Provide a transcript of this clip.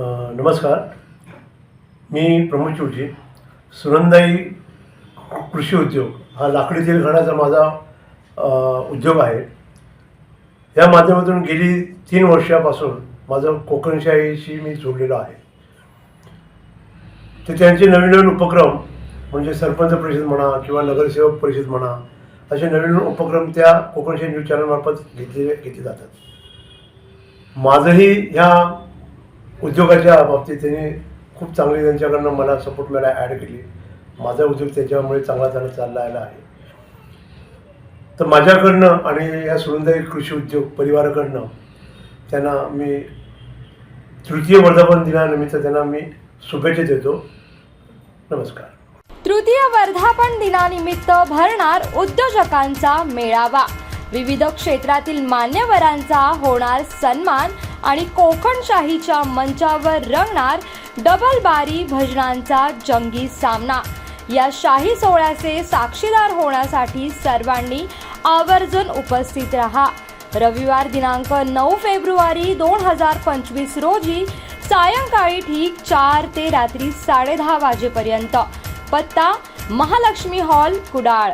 नमस्कार. मी प्रमोद चौधरी. सुनंदाई कृषी उद्योग हा लाकडी तेल माझा उद्योग आहे. या माध्यमातून गेली तीन वर्षापासून माझं कोकणशाहीशी मी जोडलेलो आहे. तर त्यांचे नवीन नवीन उपक्रम म्हणजे सरपंच परिषद म्हणा किंवा नगरसेवक परिषद म्हणा असे नवीन नवीन उपक्रम त्या कोकणशाही न्यूज चॅनलमार्फत घेतले घेतले जातात. माझंही ह्या उद्योगाच्या बाबतीत त्यांनी खूप चांगली त्यांच्याकडनं मला सपोर्ट मिळाला ॲड केली. माझा उद्योग त्याच्यामुळे चांगला चांगला चालला आहे. तर माझ्याकडनं आणि या सुरुंदाई कृषी उद्योग परिवाराकडनं त्यांना मी तृतीय वर्धापन दिनानिमित्त त्यांना मी शुभेच्छा देतो. नमस्कार. तृतीय वर्धापन दिनानिमित्त भरणार उद्योजकांचा मेळावा. विविध क्षेत्रातील मान्यवरांचा होणार सन्मान आणि कोकणशाहीच्या मंचावर रंगणार डबल बारी भजनांचा जंगी सामना. या शाही सोहळ्याचे साक्षीदार होण्यासाठी सर्वांनी आवर्जून उपस्थित रहा. रविवार दिनांक नऊ फेब्रुवारी दोन हजार पंचवीस रोजी सायंकाळी ठीक चार ते रात्री साडेदहा वाजेपर्यंत. पत्ता महालक्ष्मी हॉल कुडाळ.